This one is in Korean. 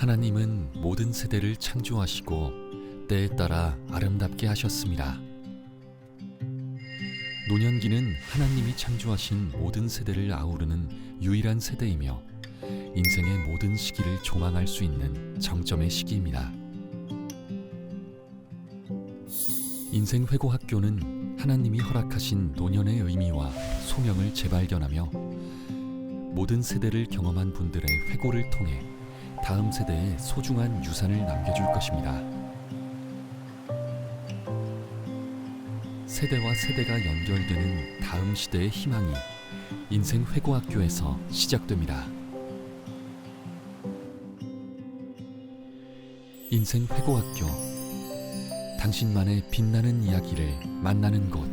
하나님은 모든 세대를 창조하시고 때에 따라 아름답게 하셨습니다. 노년기는 하나님이 창조하신 모든 세대를 아우르는 유일한 세대이며 인생의 모든 시기를 조망할 수 있는 정점의 시기입니다. 인생 회고 학교는 하나님이 허락하신 노년의 의미와 소명을 재발견하며 모든 세대를 경험한 분들의 회고를 통해 다음 세대에 소중한 유산을 남겨줄 것입니다. 세대와 세대가 연결되는 다음 시대의 희망이 인생 회고 학교에서 시작됩니다. 인생 회고 학교 당신만의 빛나는 이야기를 만나는 곳